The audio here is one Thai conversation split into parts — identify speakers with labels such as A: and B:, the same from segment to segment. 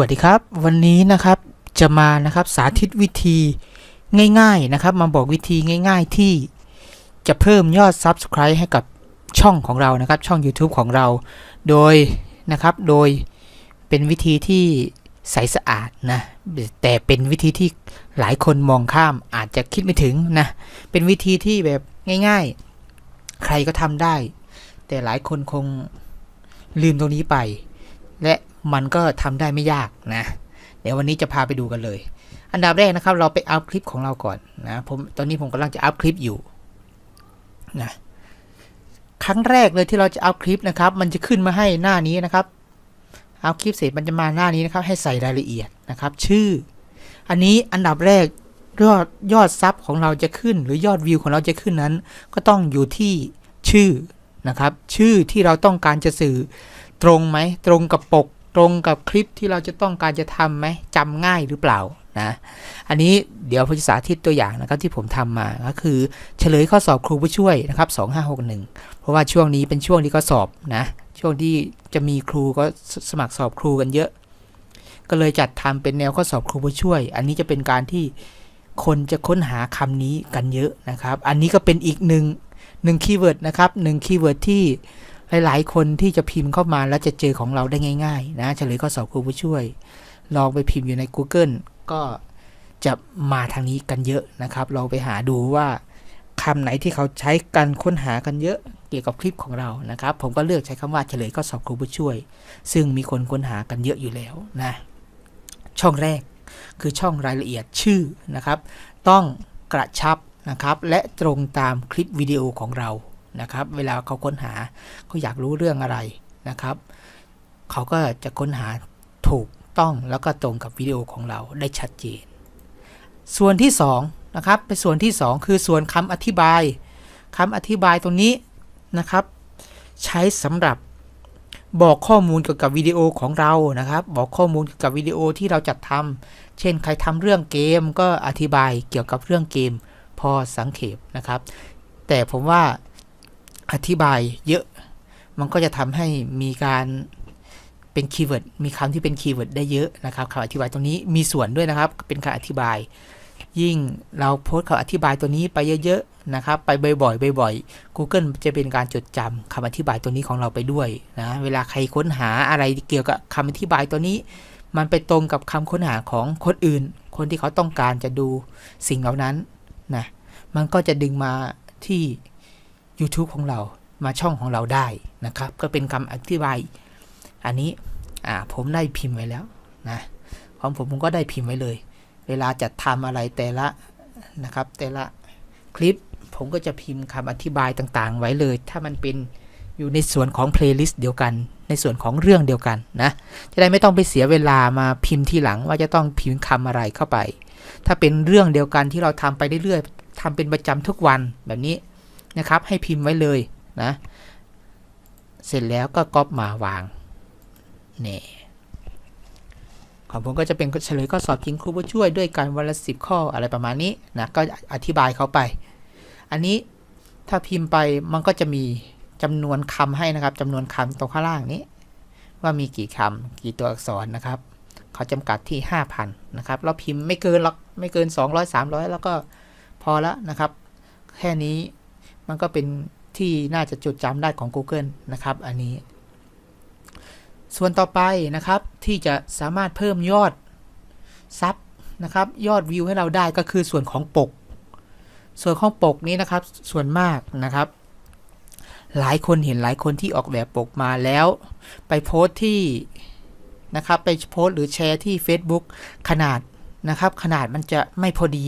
A: วัสดีครับ วันนี้นะครับจะมานะครับสาธิตวิธีง่ายๆนะครับ มาบอกวิธีง่าย ๆที่จะเพิ่มยอด Subscribe ให้กับช่องของเรานะครับ ช่อง YouTube ของเรา โดยนะครับโดยเป็นวิธีที่ใสสะอาดนะแต่เป็นวิธีที่หลายคนมองข้ามอาจจะคิดไม่ถึงนะเป็นวิธีที่แบบง่าย ๆ ใครก็ทำได้ แต่หลายคนคงลืมตรงนี้ไป และมันก็ทำได้ไม่ยากนะ เดี๋ยววันนี้จะพาไปดูกันเลย อันดับแรกนะครับ เราไปอัพคลิปของเราก่อนนะผมตอนนี้ผมกำลังจะอัพคลิปอยู่นะครั้งแรกเลยที่เราจะอัพคลิปนะครับ มันจะขึ้นมาให้หน้านี้นะครับอัพคลิปเสร็จมันจะมาหน้านี้นะครับ ให้ใส่รายละเอียดนะครับ ชื่อ อันนี้อันดับแรกยอดยอดซับของเราจะขึ้น หรือยอดวิวของเราจะขึ้นนั้น ก็ต้องอยู่ที่ชื่อนะครับ ชื่อที่เราต้องการจะสื่อ ตรงไหมตรงกับปก ตรงกับคลิปที่เราจะต้องการจะทำไหมจำง่ายหรือเปล่านะอันนี้เดี๋ยวผมจะสาธิตตัวอย่างนะครับที่ผมทำมาก็คือเฉลยข้อสอบครูผู้ช่วยนะครับ2561 เพราะว่าช่วงนี้เป็นช่วงที่เขาสอบนะช่วงที่จะมีครูก็สสมัครสอบครูกันเยอะ ก็เลยจัดทำเป็นแนวข้อสอบครูผู้ช่วย อันนี้จะเป็นการที่คนจะค้นหาคำนี้กันเยอะนะครับ อันนี้ก็เป็นอีกหนึ่งหนึ่งคีย์เวิร์ดนะครับหนึ่งคีย์เวิร์ดที่ หลาย ๆ คนที่จะพิมพ์เข้ามาแล้วจะเจอของเราได้ง่าย ๆ นะเฉลยข้อสอบครูผู้ช่วย ลองไปพิมพ์อยู่ใน Google ก็จะมาทางนี้กันเยอะนะครับลองไปหาดูว่าคำไหนที่เขาใช้กันค้นหากันเยอะเกี่ยวกับคลิปของเรานะครับ ผมก็เลือกใช้คำว่าเฉลยข้อสอบครูผู้ช่วย ซึ่งมีคนค้นหากันเยอะอยู่แล้วนะช่องแรกคือช่องรายละเอียดชื่อนะครับ ต้องกระชับนะครับ และตรงตามคลิปวิดีโอของเรา นะครับ เวลาเขาค้นหาเขาอยากรู้เรื่องอะไรนะครับ เขาก็จะค้นหาถูกต้องแล้วก็ตรงกับวิดีโอของเราได้ชัดเจน ส่วนที่2นะครับเป็นส่วนที่ 2 คือส่วนคำอธิบายคำอธิบายตรงนี้นะครับ ใช้สำหรับบอกข้อมูลเกี่ยวกับวิดีโอของเรานะครับ บอกข้อมูลเกี่ยวกับวิดีโอที่เราจัดทำเช่น ใครทำเรื่องเกมก็อธิบายเกี่ยวกับเรื่องเกมพอสังเขปนะครับ แต่ผมว่า อธิบายเยอะ มันก็จะทำให้มีการเป็นคีย์เวิร์ดมีคำที่เป็นคีย์เวิร์ดได้เยอะนะครับคำอธิบายตรงนี้มีส่วนด้วยนะครับ เป็นการอธิบาย ยิ่งเราโพสต์คำอธิบายตัวนี้ไปเยอะๆนะครับ ไปบ่อยๆบ่อยๆ Google จะเป็นการจดจำคำอธิบายตัวนี้ของเราไปด้วยนะเวลาใครค้นหาอะไรเกี่ยวกับคำอธิบายตัวนี้มันไปตรงกับคำค้นหาของคนอื่น คนที่เขาต้องการจะดูสิ่งเหล่านั้นนะ มันก็จะดึงมาที่ YouTube ของเรามาช่องของเราได้นะครับ ก็เป็นคำอธิบาย อันนี้อ่าผมได้พิมพ์ไว้แล้วนะของผมผมก็ได้พิมพ์ไว้เลย เวลาจะทำอะไรแต่ละนะครับ แต่ละคลิปผมก็จะพิมพ์คำอธิบายต่างๆ ไว้เลย ถ้ามันเป็นอยู่ในส่วนของเพลย์ลิสต์เดียวกัน ในส่วนของเรื่องเดียวกันนะ จะได้ไม่ต้องไปเสียเวลามาพิมพ์ทีหลังว่าจะต้องพิมพ์คำอะไรเข้าไป ถ้าเป็นเรื่องเดียวกันที่เราทำไปเรื่อยๆทำเป็นประจำทุกวันแบบนี้ นะครับ ให้พิมพ์ไว้เลยนะ เสร็จแล้วก็ก๊อปมาวางนี่ของผมก็จะเป็นเฉลยข้อสอบจริงครูผู้ช่วยด้วยการวันละสิบข้ออะไรประมาณนี้นะก็อธิบายเขาไป อันนี้ถ้าพิมพ์ไปมันก็จะมีจำนวนคำให้นะครับจำนวนคำตรงข้างล่างนี้ ว่ามีกี่คำกี่ตัวอักษรนะครับเขาจำกัดที่ 5,000นะครับเราพิมพ์ไม่เกินหรอกไม่เกิน 200 300 แล้วก็พอแล้วนะครับ แค่นี้ มันก็เป็นที่น่าจะจดจำได้ของ Google นะครับ อันนี้ ส่วนต่อไปนะครับที่จะสามารถเพิ่มยอดซับนะครับยอดวิวให้เราได้ก็คือส่วนของปก ส่วนของปกนี้นะครับส่วนมากนะครับ หลายคนเห็นหลายคนที่ออกแบบปกมาแล้ว ไปโพสต์ที่นะครับไปโพสต์หรือแชร์ที่ Facebook ขนาดนะครับ ขนาดมันจะไม่พอดี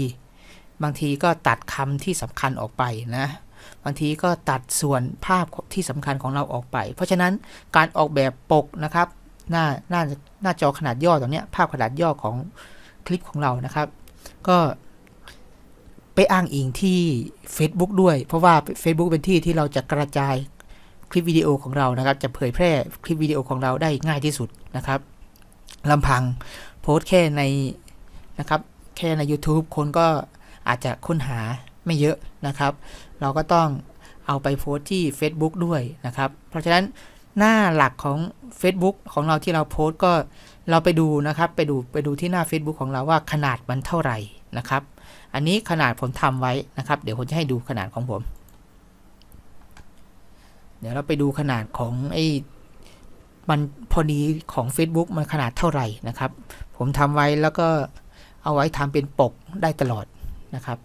A: บางทีก็ตัดคำที่สำคัญออกไปนะ บางทีก็ตัดส่วนภาพที่สำคัญของเราออกไป เพราะฉะนั้นการออกแบบปกนะครับหน้าหน้าหน้าจอขนาดย่อตรงนี้ภาพขนาดย่อของคลิปของเรานะครับ ก็ไปอ้างอิงที่ Facebook ด้วย เพราะว่า Facebook เป็นที่ที่เราจะกระจายคลิปวิดีโอของเรานะครับ จะเผยแพร่คลิปวิดีโอของเราได้ง่ายที่สุดนะครับลำพังโพสแค่ในนะครับแค่ใน YouTube คนก็อาจจะค้นหา ไม่เยอะนะครับ เราก็ต้องเอาไปโพสต์ที่ Facebook ด้วยนะครับ เพราะฉะนั้นหน้าหลักของ Facebook ของเราที่เราโพสต์ก็เราไปดูนะครับไปดูไปดูที่หน้า Facebook ของเราว่าขนาดมันเท่าไหร่นะครับ อันนี้ขนาดผมทำไว้นะครับ เดี๋ยวผมจะให้ดูขนาดของผม เดี๋ยวเราไปดูขนาดของไอ้มันพอดีของ Facebook มันขนาดเท่าไหร่นะครับ ผมทำไว้แล้วก็เอาไว้ทำเป็นปกได้ตลอดนะครับ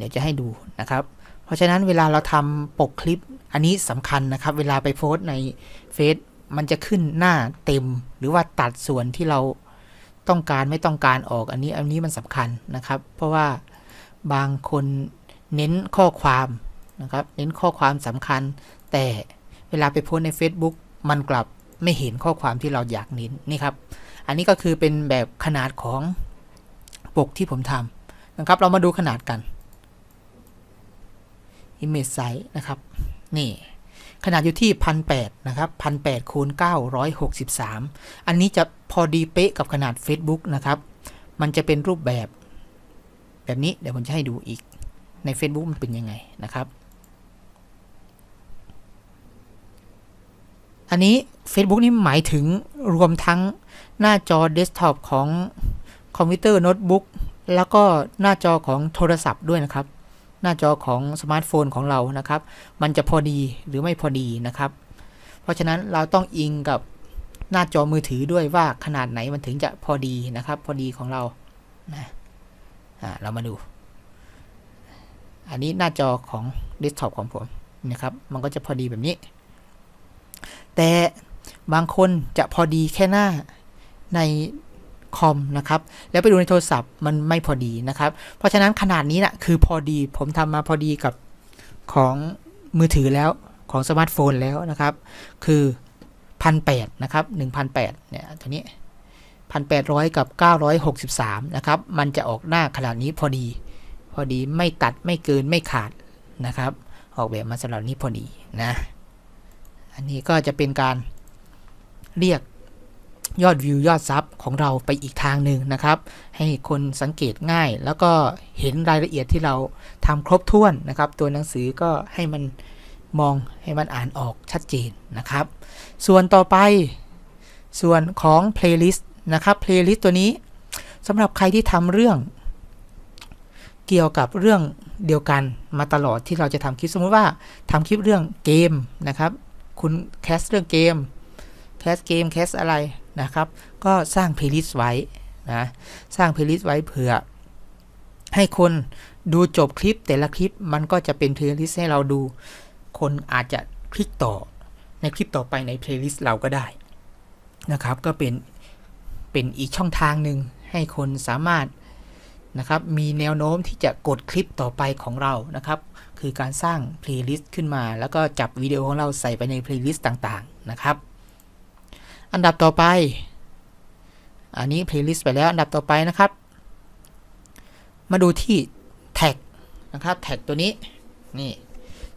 A: เดี๋ยวจะให้ดูนะครับ เพราะฉะนั้นเวลาเราทำปกคลิปอันนี้สำคัญนะครับ เวลาไปโพสต์ในเฟซมันจะขึ้นหน้าเต็ม หรือว่าตัดส่วนที่เราต้องการไม่ต้องการออกอันนี้อันนี้มันสำคัญนะครับ เพราะว่าบางคนเน้นข้อความนะครับ เน้นข้อความสำคัญ แต่เวลาไปโพสใน Facebook มันกลับไม่เห็นข้อความที่เราอยากเน้นนี่ครับ อันนี้ก็คือเป็นแบบขนาดของปกที่ผมทำนะครับ เรามาดูขนาดกัน image size นะครับ นี่ขนาดอยู่ที่พันแนะครับพันแคูณ963 อันนี้จะพอดีเป๊ะกับขนาด Facebook นะครับ มันจะเป็นรูปแบบ แบบนี้เดี๋ยวผมจะให้ดูอีกใน Facebook มันเป็นยังไงนะครับ อันนี้ Facebook นี่หมายถึงรวมทั้งหน้าจอเดสก์ท็อปของคอมพิวเตอร์โน้ตบุ๊กแล้วก็หน้าจอของโทรศัพท์ด้วยนะครับ หน้าจอของสมาร์ทโฟนของเรานะครับ มันจะพอดีหรือไม่พอดีนะครับ เพราะฉะนั้นเราต้องอิงกับหน้าจอมือถือด้วยว่าขนาดไหนมันถึงจะพอดีนะครับ พอดีของเรานะเรามาดู อันนี้หน้าจอของเดสก์ท็อปของผมนะครับ มันก็จะพอดีแบบนี้ แต่บางคนจะพอดีแค่หน้าใน คอมนะครับแล้วไปดูในโทรศัพท์มันไม่พอดีนะครับ เพราะฉะนั้นขนาดนี้นะคือพอดีผมทำมาพอดีกับของมือถือแล้วของสมาร์ทโฟนแล้วนะครับ คือพันแนะครับหนึ่งพันแเนี่ยตัวนี้พันแปดร้อยกับเก้าร้อยหกสิบสามนะครับ มันจะออกหน้าขนาดนี้พอดี พอดีไม่ตัดไม่เกินไม่ขาดนะครับ ออกแบบมาสำหรับนี้พอดีนะ อันนี้ก็จะเป็นการเรียก ยอดวิวยอดซับของเราไปอีกทางหนึ่งนะครับ ให้คนสังเกตง่าย แล้วก็เห็นรายละเอียดที่เราทำครบถ้วนนะครับ ตัวหนังสือก็ให้มันมองให้มันอ่านออกชัดเจนนะครับ ส่วนต่อไปส่วนของ playlist นะครับ playlist ตัวนี้สำหรับใครที่ทำเรื่อง เกี่ยวกับเรื่องเดียวกันมาตลอดที่เราจะทำคลิปสมมติว่าทำคลิปเรื่องเกมนะครับ คุณแคสเรื่องเกม แคสเกมแคสอะไรนะครับ ก็สร้างเพลย์ลิสต์ไว้นะสร้างเพลย์ลิสต์ไว้เผื่อ ให้คนดูจบคลิปแต่ละคลิปมันก็จะเป็นเพลย์ลิสต์ให้เราดู คนอาจจะคลิกต่อในคลิปต่อไปในเพลย์ลิสต์เราก็ได้นะครับ ก็เป็นเป็นอีกช่องทางหนึ่งให้คนสามารถนะครับมีแนวโน้มที่จะกดคลิปต่อไปของเรานะครับ คือการสร้างเพลย์ลิสต์ขึ้นมา แล้วก็จับวิดีโอของเราใส่ไปในเพลย์ลิสต์ต่างๆนะครับ อันดับต่อไป อันนี้เพลย์ลิสต์ไปแล้วอันดับต่อไปนะครับ มาดูที่แท็กนะครับแท็กตัวนี้นี่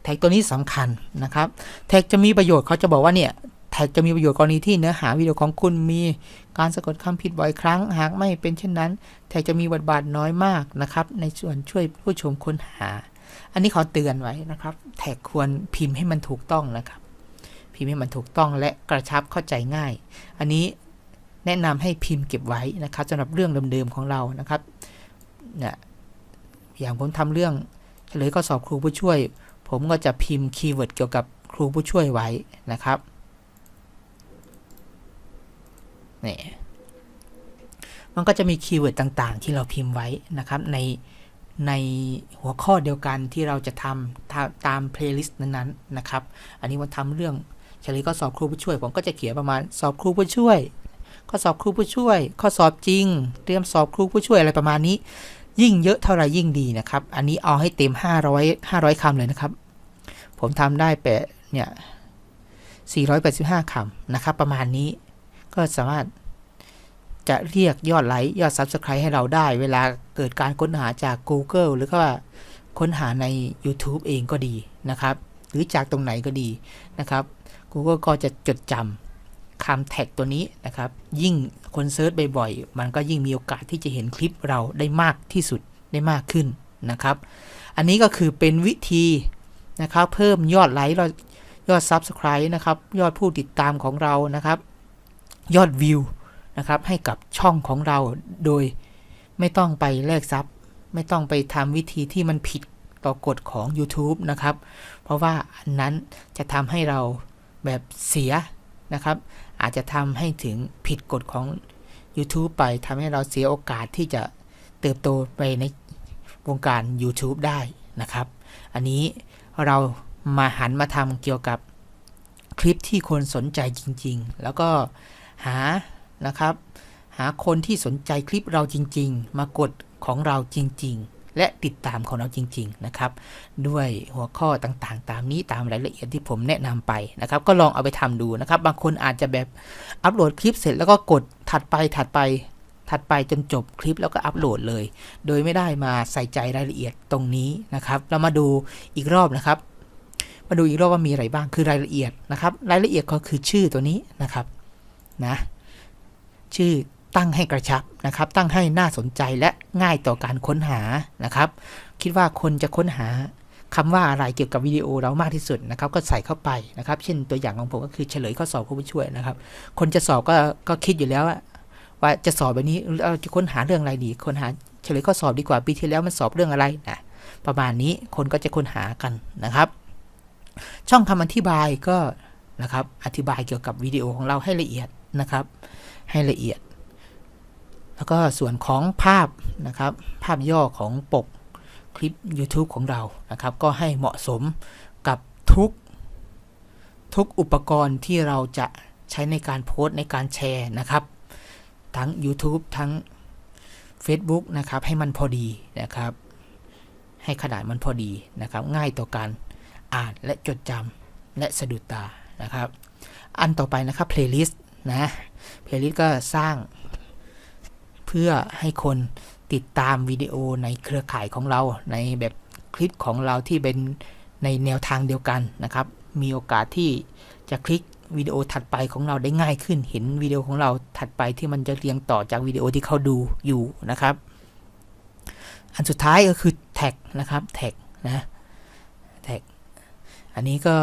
A: แท็กตัวนี้สำคัญนะครับ แท็กจะมีประโยชน์เขาจะบอกว่าเนี่ยแท็กจะมีประโยชน์กรณีที่เนื้อหาวิดีโอของคุณมีการสะกดคำผิดบ่อยครั้ง หากไม่เป็นเช่นนั้น แท็กจะมีบทบาทน้อยมากนะครับ ในส่วนช่วยผู้ชมค้นหา อันนี้เขาเตือนไว้นะครับ แท็กควรพิมพ์ให้มันถูกต้องนะครับ พิมพ์ให้มันถูกต้องและกระชับเข้าใจง่าย อันนี้แนะนำให้พิมพ์เก็บไว้นะครับสำหรับเรื่องเดิมๆของเรานะครับเนี่ยอย่างผมทำเรื่องเฉลยข้อสอบครูผู้ช่วย ผมก็จะพิมพ์คีย์เวิร์ดเกี่ยวกับครูผู้ช่วยไว้นะครับนี่มันก็จะมีคีย์เวิร์ดต่างๆ ที่เราพิมพ์ไว้นะครับ ในในหัวข้อเดียวกันที่เราจะทำตามเพลย์ลิสต์นั้นๆนะครับ อันนี้วันทำเรื่อง เฉลยข้อสอบครูผู้ช่วย ผมก็จะเขียนประมาณสอบครูผู้ช่วยข้อสอบครูผู้ช่วย ข้อสอบจริง เตรียมสอบครูผู้ช่วยอะไรประมาณนี้ ยิ่งเยอะเท่าไรยิ่งดีนะครับ อันนี้เอาให้เต็ม 500 500คำเลยนะครับ ผมทำได้แปะเนี่ย485คำนะครับ ประมาณนี้ก็สามารถจะเรียกยอดไลค์ยอด Subscribe ให้เราได้ เวลาเกิดการค้นหาจาก Google หรือก็ค้นหาใน YouTube เองก็ดีนะครับ หรือจากตรงไหนก็ดีนะครับ Google ก็จะจดจำคำแท็กตัวนี้นะครับ ยิ่งคนเซิร์ชบ่อยๆ มันก็ยิ่งมีโอกาสที่จะเห็นคลิปเราได้มากที่สุดได้มากขึ้นนะครับ อันนี้ก็คือเป็นวิธีนะครับเพิ่มยอดไลค์ยอด Subscribe นะครับ ยอดผู้ติดตามของเรานะครับ ยอดวิวนะครับให้กับช่องของเราโดยไม่ต้องไปแลกซับไม่ต้องไปทำวิธีที่มันผิดต่อกฎของ YouTube นะครับ เพราะว่าอันนั้นจะทำให้เรา แบบเสียนะครับ อาจจะทำให้ถึงผิดกฎของ YouTube ไปทำให้เราเสียโอกาสที่จะเติบโตไปในวงการ YouTube ได้นะครับ อันนี้เรามาหันมาทำเกี่ยวกับคลิปที่คนสนใจจริง ๆ แล้วก็หานะครับ หาคนที่สนใจคลิปเราจริง ๆ มากดของเราจริง ๆ และติดตามของเราจริง ๆ นะครับ ด้วยหัวข้อต่างๆ ตามนี้ตามรายละเอียดที่ผมแนะนำไปนะครับ ก็ลองเอาไปทำดูนะครับ บางคนอาจจะแบบอัปโหลดคลิปเสร็จแล้วก็กดถัดไปถัดไปถัดไปจนจบคลิปแล้วก็อัปโหลดเลย โดยไม่ได้มาใส่ใจรายละเอียดตรงนี้นะครับ เรามาดูอีกรอบนะครับ มาดูอีกรอบว่ามีอะไรบ้าง คือรายละเอียดนะครับ รายละเอียดก็คือชื่อตัวนี้นะครับ นะ ชื่อ ตั้งให้กระชับนะครับ ตั้งให้น่าสนใจและง่ายต่อการค้นหานะครับ คิดว่าคนจะค้นหาคำว่าอะไรเกี่ยวกับวิดีโอเรามากที่สุดนะครับ ก็ใส่เข้าไปนะครับ เช่นตัวอย่างของผมก็คือเฉลยข้อสอบผู้ช่วยนะครับ คนจะสอบก็ก็คิดอยู่แล้วว่าว่าจะสอบแบบนี้เราจะค้นหาเรื่องอะไรดีค้นหาเฉลยข้อสอบดีกว่าปีที่แล้วมันสอบเรื่องอะไรนะประมาณนี้คนก็จะค้นหากันนะครับ ช่องคำอธิบายก็นะครับอธิบายเกี่ยวกับวิดีโอของเราให้ละเอียดนะครับ ให้ละเอียด แล้วก็ส่วนของภาพนะครับ ภาพย่อของปกคลิป YouTube ของเรานะครับ ก็ให้เหมาะสมกับทุกทุกอุปกรณ์ที่เราจะใช้ในการโพสต์ในการแชร์นะครับ ทั้ง YouTube ทั้ง Facebook นะครับ ให้มันพอดีนะครับ ให้ขนาดมันพอดีนะครับ ง่ายต่อการอ่านและจดจำและสะดุดตานะครับ อันต่อไปนะครับ playlist นะ playlist ก็สร้าง พื่อให้คนติดตามวิดีโอในเครือข่ายของเรา ในแบบคลิปของเราที่เป็นในแนวทางเดียวกันนะครับ มีโอกาสที่จะคลิกวิดีโอถัดไปของเราได้ง่ายขึ้น เห็นวิดีโอของเราถัดไปที่มันจะเรียงต่อจากวิดีโอที่เขาดูอยู่นะครับ อันสุดท้ายก็คือแท็กนะครับแท็กนะแท็กอันนี้ก็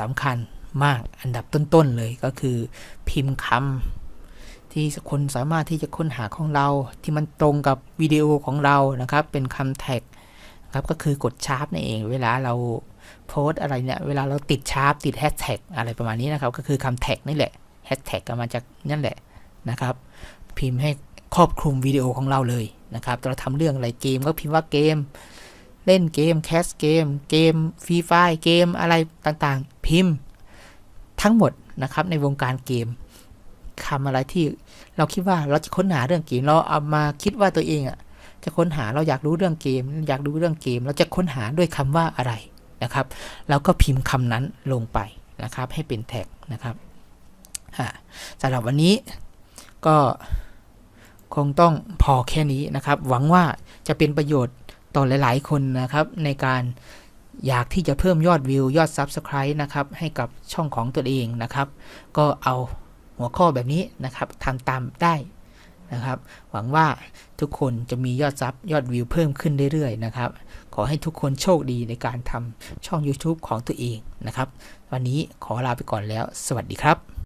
A: สำคัญมากอันดับต้นๆเลยก็คือพิมพ์คำ ที่คนสามารถที่จะค้นหาของเรา ที่มันตรงกับวิดีโอของเรานะครับ เป็นคำแท็กครับก็คือกดชาร์ปนั่นเอง เวลาเราโพสอะไรเนี่ยเวลาเราติดชาร์ปติดแฮชแท็กอะไรประมาณนี้นะครับ ก็คือคำแท็กนี่แหละแฮชแท็กก็มาจากนั่นแหละนะครับ พิมพ์ให้ครอบคลุมวิดีโอของเราเลยนะครับเราทำเรื่องอะไรเกมก็พิมพ์ว่าเกม เล่นเกมแคสเกม เกมฟรีไฟเกมอะไรต่างๆ พิมพ์ ทั้งหมดนะครับในวงการเกม คำอะไรที่เราคิดว่าเราจะค้นหาเรื่องเกม เราเอามาคิดว่าตัวเองอะจะค้นหาเราอยากรู้เรื่องเกม อยากรู้เรื่องเกม เราจะค้นหาด้วยคำว่าอะไรนะครับเราก็พิมพ์คำนั้นลงไปนะครับ ให้เป็นแท็กนะครับสำหรับวันนี้ก็คงต้องพอแค่นี้นะครับ หวังว่าจะเป็นประโยชน์ต่อหลาย ๆ คนนะครับ ในการอยากที่จะเพิ่มยอดวิวยอด Subscribe นะครับ ให้กับช่องของตัวเองนะครับ ก็เอา หัวข้อแบบนี้นะครับทำตามได้นะครับ หวังว่าทุกคนจะมียอดซับยอดวิวเพิ่มขึ้นเรื่อยๆนะครับ ขอให้ทุกคนโชคดีในการทำช่อง YouTube ของตัวเองนะครับ วันนี้ขอลาไปก่อนแล้ว สวัสดีครับ